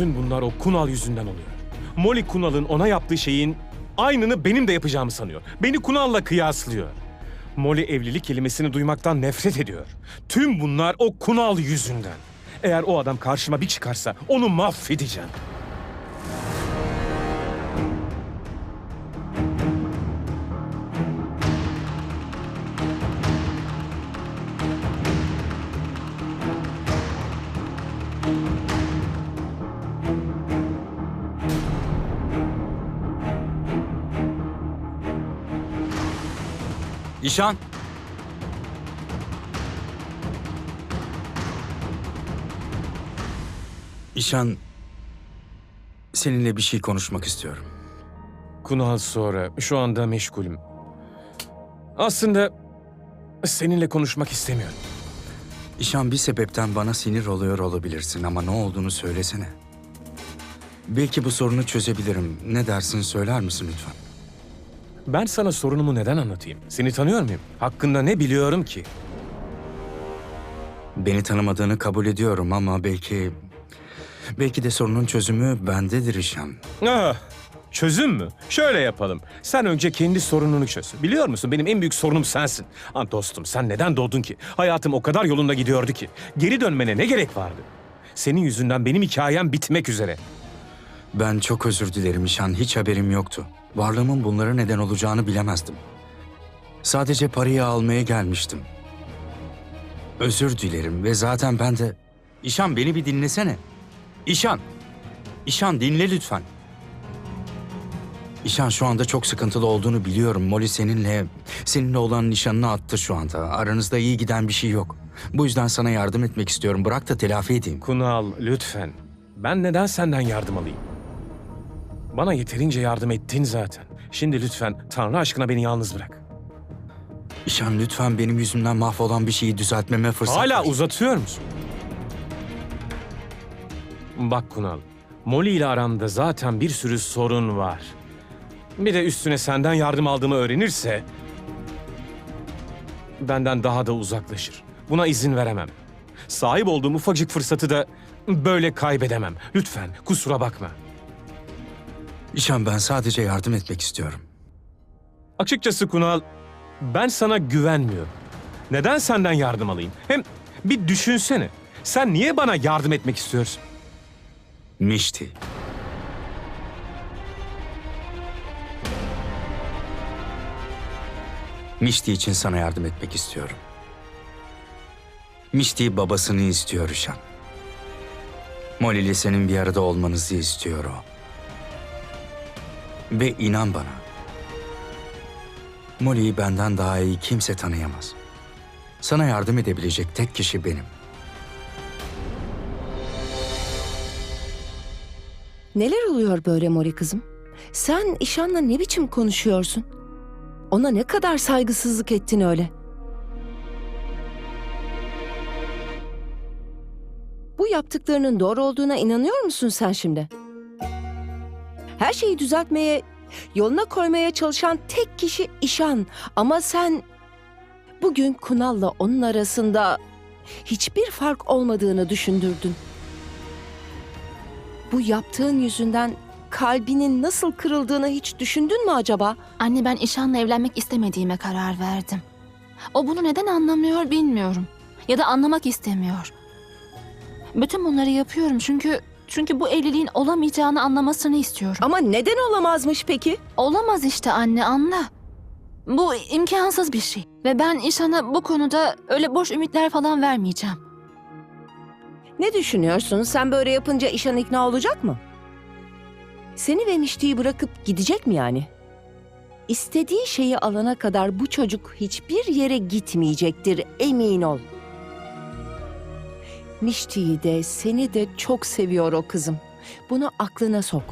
Bütün bunlar o Kunal yüzünden oluyor. Molly Kunal'ın ona yaptığı şeyin aynını benim de yapacağımı sanıyor. Beni Kunal'la kıyaslıyor. Molly evlilik kelimesini duymaktan nefret ediyor. Tüm bunlar o Kunal yüzünden. Eğer o adam karşıma bir çıkarsa onu mahvedeceğim. İşan. İşan, seninle bir şey konuşmak istiyorum. Kunal sonra şu anda meşgulüm. Aslında seninle konuşmak istemiyorum. İşan bir sebepten bana sinir oluyor olabilirsin ama ne olduğunu söylesene. Belki bu sorunu çözebilirim. Ne dersin söyler misin lütfen? Ben sana sorunumu neden anlatayım? Seni tanıyor muyum? Hakkında ne biliyorum ki? Beni tanımadığını kabul ediyorum ama belki... Belki de sorunun çözümü bendedir İşan. Ah, çözüm mü? Şöyle yapalım. Sen önce kendi sorununu çöz. Biliyor musun benim en büyük sorunum sensin. Ah dostum sen neden doğdun ki? Hayatım o kadar yolunda gidiyordu ki. Geri dönmene ne gerek vardı? Senin yüzünden benim hikayem bitmek üzere. Ben çok özür dilerim İşan. Hiç haberim yoktu. Varlığımın bunlara neden olacağını bilemezdim. Sadece parayı almaya gelmiştim. Özür dilerim ve zaten ben de... İşan beni bir dinlesene. İşan. İşan dinle lütfen. İşan şu anda çok sıkıntılı olduğunu biliyorum. Molly seninle, seninle olan nişanını attı şu anda. Aranızda iyi giden bir şey yok. Bu yüzden sana yardım etmek istiyorum. Bırak da telafi edeyim. Kunal lütfen. Ben neden senden yardım alayım? Bana yeterince yardım ettin zaten. Şimdi lütfen Tanrı aşkına beni yalnız bırak. İşan lütfen benim yüzümden mahvolan bir şeyi düzeltmeme fırsat Hala ver. uzatıyor musun? Bak Kunal, Molly ile aramda zaten bir sürü sorun var. Bir de üstüne senden yardım aldığımı öğrenirse... ...benden daha da uzaklaşır. Buna izin veremem. Sahip olduğum ufacık fırsatı da böyle kaybedemem. Lütfen kusura bakma. İşan ben sadece yardım etmek istiyorum. Açıkçası Kunal, ben sana güvenmiyorum. Neden senden yardım alayım? Hem bir düşünsene. Sen niye bana yardım etmek istiyorsun? Mişti. Mişti için sana yardım etmek istiyorum. Mişti babasını istiyor İşan. Molly ile senin bir arada olmanızı istiyor o. Ve inan bana. Molly'yi benden daha iyi kimse tanıyamaz. Sana yardım edebilecek tek kişi benim. Neler oluyor böyle Mori kızım? Sen İşan'la ne biçim konuşuyorsun? Ona ne kadar saygısızlık ettin öyle? Bu yaptıklarının doğru olduğuna inanıyor musun sen şimdi? Her şeyi düzeltmeye, yoluna koymaya çalışan tek kişi İşan. Ama sen bugün Kunal'la onun arasında hiçbir fark olmadığını düşündürdün. Bu yaptığın yüzünden kalbinin nasıl kırıldığını hiç düşündün mü acaba? Anne ben İşan'la evlenmek istemediğime karar verdim. O bunu neden anlamıyor bilmiyorum. Ya da anlamak istemiyor. Bütün bunları yapıyorum çünkü çünkü bu evliliğin olamayacağını anlamasını istiyorum. Ama neden olamazmış peki? Olamaz işte anne anla. Bu imkansız bir şey. Ve ben İşan'a bu konuda öyle boş ümitler falan vermeyeceğim. Ne düşünüyorsun? Sen böyle yapınca İşan ikna olacak mı? Seni ve Mişti'yi bırakıp gidecek mi yani? İstediği şeyi alana kadar bu çocuk hiçbir yere gitmeyecektir, emin ol. Mişti'yi de seni de çok seviyor o kızım. Bunu aklına sok.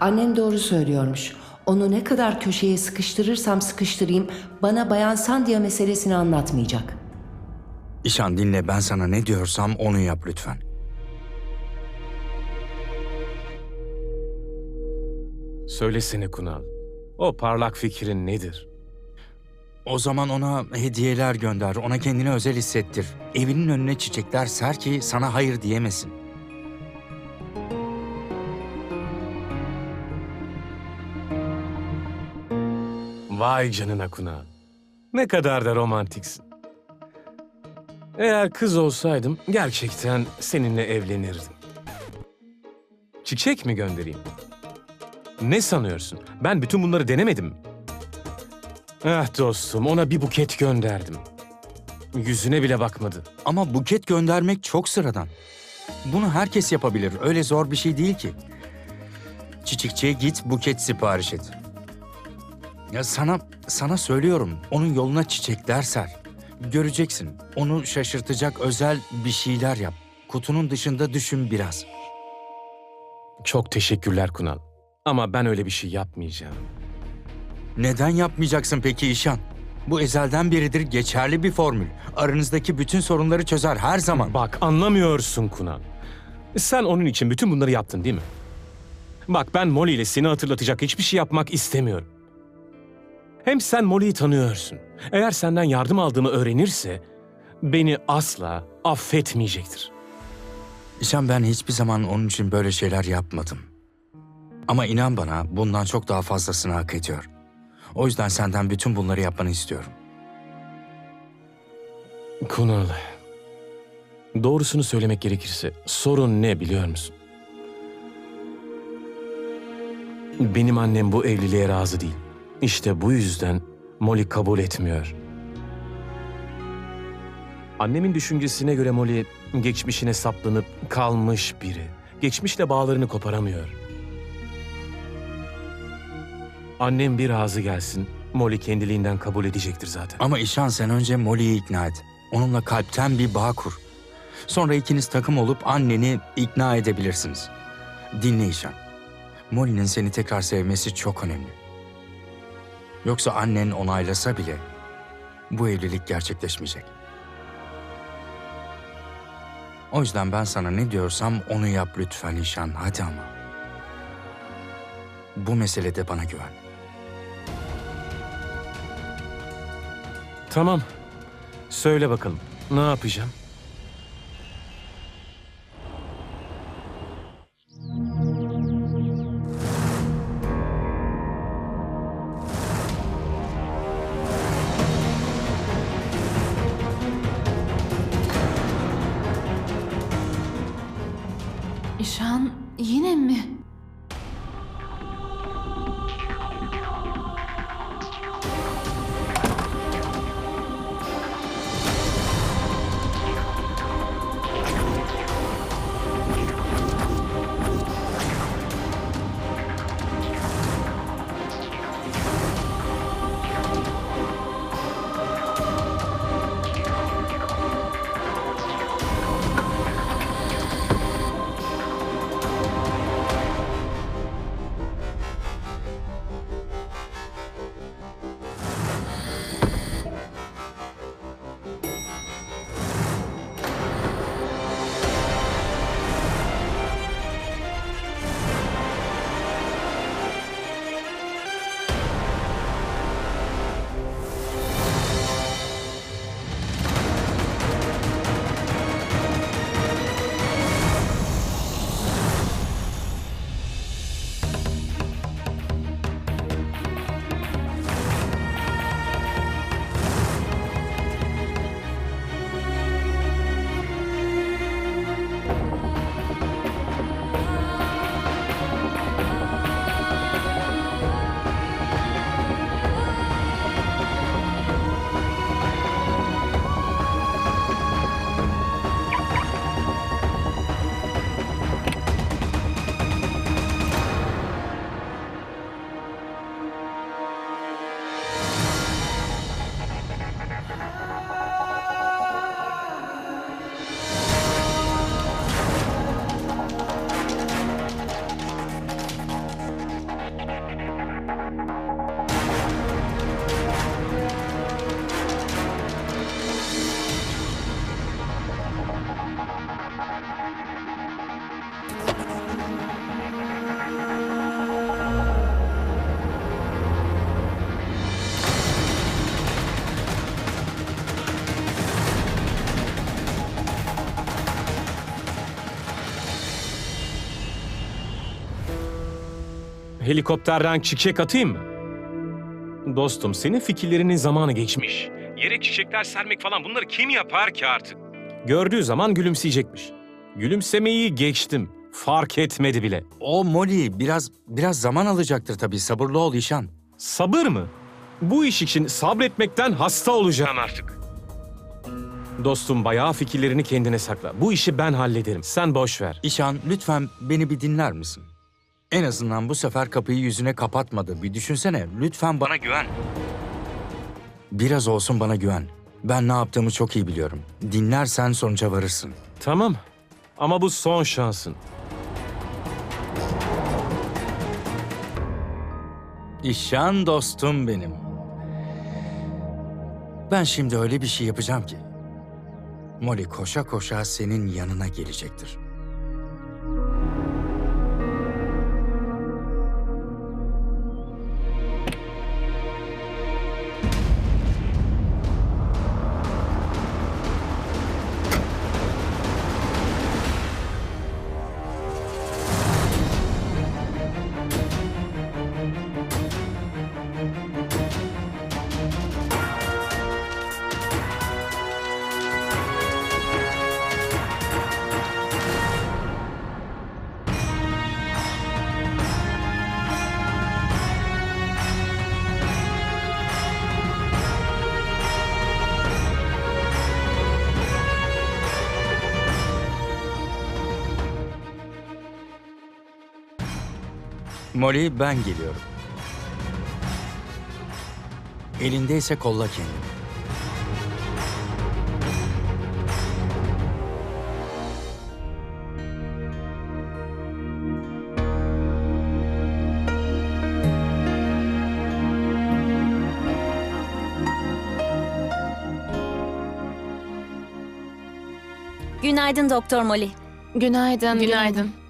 Annem doğru söylüyormuş. Onu ne kadar köşeye sıkıştırırsam sıkıştırayım bana Bayan Sandia meselesini anlatmayacak. İşan dinle ben sana ne diyorsam onu yap lütfen. Söylesene Kunal. O parlak fikrin nedir? O zaman ona hediyeler gönder, ona kendini özel hissettir. Evinin önüne çiçekler ser ki sana hayır diyemesin. Vay canına kuna. Ne kadar da romantiksin. Eğer kız olsaydım gerçekten seninle evlenirdim. Çiçek mi göndereyim? Ne sanıyorsun? Ben bütün bunları denemedim. Ah dostum ona bir buket gönderdim. Yüzüne bile bakmadı. Ama buket göndermek çok sıradan. Bunu herkes yapabilir. Öyle zor bir şey değil ki. Çiçekçiye git buket sipariş et. Ya sana sana söylüyorum. Onun yoluna çiçekler ser. Göreceksin. Onu şaşırtacak özel bir şeyler yap. Kutunun dışında düşün biraz. Çok teşekkürler Kunal. Ama ben öyle bir şey yapmayacağım. Neden yapmayacaksın peki İşan? Bu ezelden beridir geçerli bir formül. Aranızdaki bütün sorunları çözer her zaman. Bak anlamıyorsun Kunal. Sen onun için bütün bunları yaptın değil mi? Bak ben Molly ile seni hatırlatacak hiçbir şey yapmak istemiyorum. Hem sen Molly'yi tanıyorsun. Eğer senden yardım aldığımı öğrenirse beni asla affetmeyecektir. İşan ben hiçbir zaman onun için böyle şeyler yapmadım. Ama inan bana bundan çok daha fazlasını hak ediyor. O yüzden senden bütün bunları yapmanı istiyorum. Kunal, doğrusunu söylemek gerekirse sorun ne biliyor musun? Benim annem bu evliliğe razı değil. İşte bu yüzden Molly kabul etmiyor. Annemin düşüncesine göre Molly geçmişine saplanıp kalmış biri. Geçmişle bağlarını koparamıyor. Annem bir razı gelsin, Molly kendiliğinden kabul edecektir zaten. Ama İşan sen önce Molly'yi ikna et. Onunla kalpten bir bağ kur. Sonra ikiniz takım olup anneni ikna edebilirsiniz. Dinle İşan. Molly'nin seni tekrar sevmesi çok önemli. Yoksa annen onaylasa bile bu evlilik gerçekleşmeyecek. O yüzden ben sana ne diyorsam onu yap lütfen İşan. Hadi ama. Bu meselede bana güven. Tamam. Söyle bakalım. Ne yapacağım? İşan yine mi? Helikopterden çiçek atayım mı? Dostum senin fikirlerinin zamanı geçmiş. Yere çiçekler sermek falan bunları kim yapar ki artık? Gördüğü zaman gülümseyecekmiş. Gülümsemeyi geçtim. Fark etmedi bile. O Molly biraz biraz zaman alacaktır tabii. Sabırlı ol İşan. Sabır mı? Bu iş için sabretmekten hasta olacağım artık. Dostum bayağı fikirlerini kendine sakla. Bu işi ben hallederim. Sen boş ver. İşan lütfen beni bir dinler misin? En azından bu sefer kapıyı yüzüne kapatmadı. Bir düşünsene. Lütfen bana güven. Biraz olsun bana güven. Ben ne yaptığımı çok iyi biliyorum. Dinlersen sonuca varırsın. Tamam. Ama bu son şansın. İşan dostum benim. Ben şimdi öyle bir şey yapacağım ki. Molly koşa koşa senin yanına gelecektir. Molly ben geliyorum. Elindeyse kolla kendini. Günaydın Doktor Molly. Günaydın. Günaydın.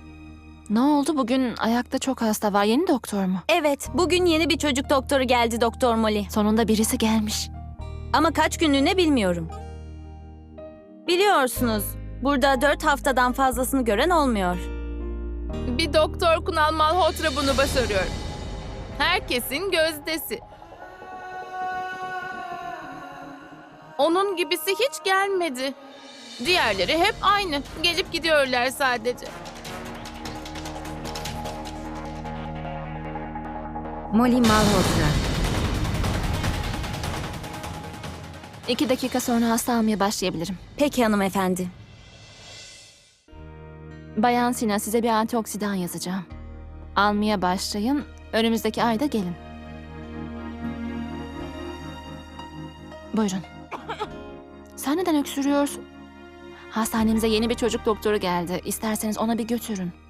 Ne oldu bugün ayakta çok hasta var. Yeni doktor mu? Evet, bugün yeni bir çocuk doktoru geldi Doktor Molly. Sonunda birisi gelmiş. Ama kaç günlüğüne bilmiyorum. Biliyorsunuz, burada dört haftadan fazlasını gören olmuyor. Bir doktor Kunal Malhotra bunu başarıyor. Herkesin gözdesi. Onun gibisi hiç gelmedi. Diğerleri hep aynı. Gelip gidiyorlar sadece. Molly Malhotra. İki dakika sonra hasta almaya başlayabilirim. Peki hanımefendi. Bayan Sina size bir antioksidan yazacağım. Almaya başlayın. Önümüzdeki ayda gelin. Buyurun. Sen neden öksürüyorsun? Hastanemize yeni bir çocuk doktoru geldi. İsterseniz ona bir götürün.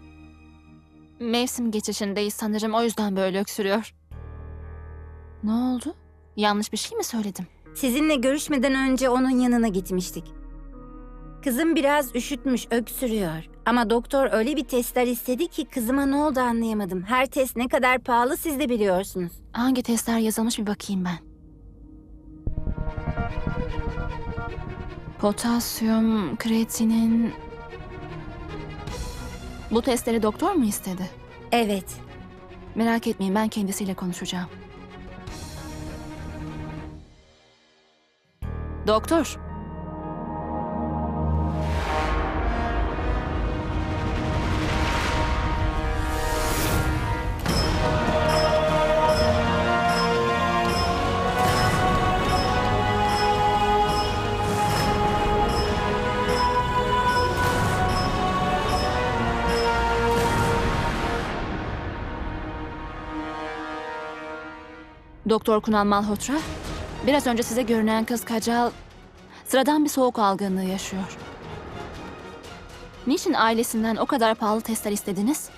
Mevsim geçişindeyiz sanırım o yüzden böyle öksürüyor. Ne oldu? Yanlış bir şey mi söyledim? Sizinle görüşmeden önce onun yanına gitmiştik. Kızım biraz üşütmüş, öksürüyor. Ama doktor öyle bir testler istedi ki kızıma ne oldu anlayamadım. Her test ne kadar pahalı siz de biliyorsunuz. Hangi testler yazılmış bir bakayım ben. Potasyum, kreatinin... Bu testleri doktor mu istedi? Evet, Merak etmeyin ben kendisiyle konuşacağım. Doktor. Doktor Kunal Malhotra. Biraz önce size görünen kız Kacal sıradan bir soğuk algınlığı yaşıyor. Niçin ailesinden o kadar pahalı testler istediniz?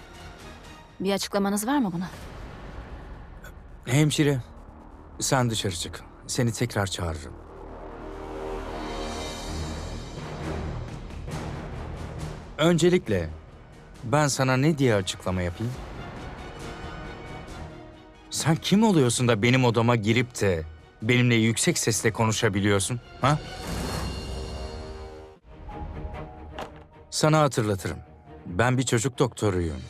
Bir açıklamanız var mı buna? Hemşire, sen dışarı çık. Seni tekrar çağırırım. Öncelikle ben sana ne diye açıklama yapayım? Sen kim oluyorsun da benim odama girip de benimle yüksek sesle konuşabiliyorsun? Ha? Sana hatırlatırım. Ben bir çocuk doktoruyum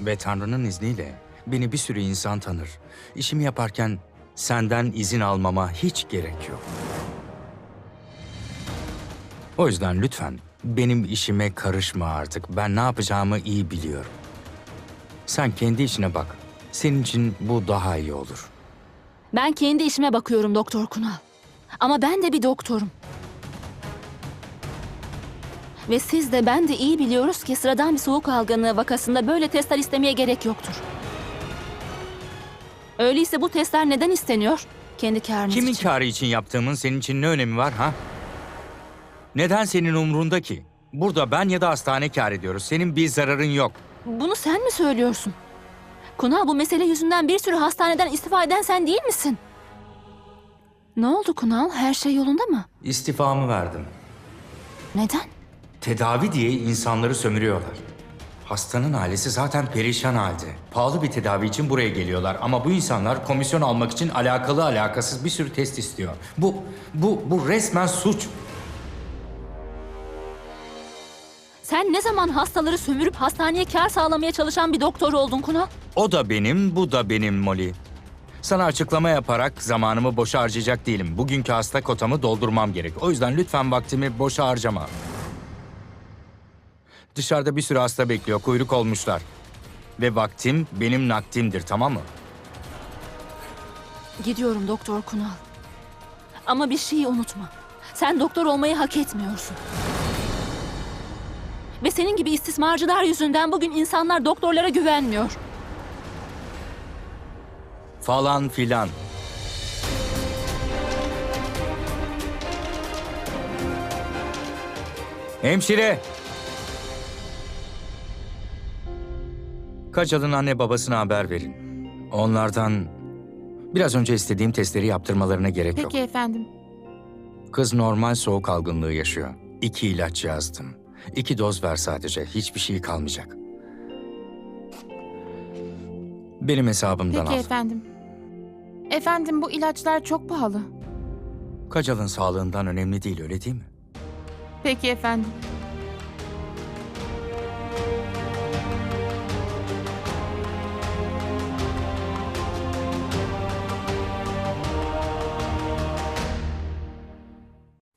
ve Tanrı'nın izniyle beni bir sürü insan tanır. İşimi yaparken senden izin almama hiç gerek yok. O yüzden lütfen benim işime karışma artık. Ben ne yapacağımı iyi biliyorum. Sen kendi işine bak. Senin için bu daha iyi olur. Ben kendi işime bakıyorum Doktor Kunal. Ama ben de bir doktorum. Ve siz de ben de iyi biliyoruz ki sıradan bir soğuk algınlığı vakasında böyle testler istemeye gerek yoktur. Öyleyse bu testler neden isteniyor? Kendi kârınız Kimin için. kârı için yaptığımın senin için ne önemi var ha? Neden senin umrunda ki? Burada ben ya da hastane kâr ediyoruz. Senin bir zararın yok. Bunu sen mi söylüyorsun? Kunal bu mesele yüzünden bir sürü hastaneden istifa eden sen değil misin? Ne oldu Kunal? Her şey yolunda mı? İstifamı verdim. Neden? Tedavi diye insanları sömürüyorlar. Hastanın ailesi zaten perişan halde. Pahalı bir tedavi için buraya geliyorlar ama bu insanlar komisyon almak için alakalı alakasız bir sürü test istiyor. Bu bu bu resmen suç. Sen ne zaman hastaları sömürüp hastaneye kar sağlamaya çalışan bir doktor oldun Kunal? O da benim, bu da benim Molly. Sana açıklama yaparak zamanımı boşa harcayacak değilim. Bugünkü hasta kotamı doldurmam gerek. O yüzden lütfen vaktimi boşa harcama. Dışarıda bir sürü hasta bekliyor, kuyruk olmuşlar. Ve vaktim benim nakdimdir, tamam mı? Gidiyorum Doktor Kunal. Ama bir şeyi unutma. Sen doktor olmayı hak etmiyorsun. Ve senin gibi istismarcılar yüzünden bugün insanlar doktorlara güvenmiyor. Falan filan. Hemşire! Kaçal'ın anne babasına haber verin. Onlardan biraz önce istediğim testleri yaptırmalarına gerek yok. Peki efendim. Kız normal soğuk algınlığı yaşıyor. İki ilaç yazdım. İki doz ver sadece. Hiçbir şey kalmayacak. Benim hesabımdan Peki al. efendim. Efendim bu ilaçlar çok pahalı. Kacal'ın sağlığından önemli değil öyle değil mi? Peki efendim.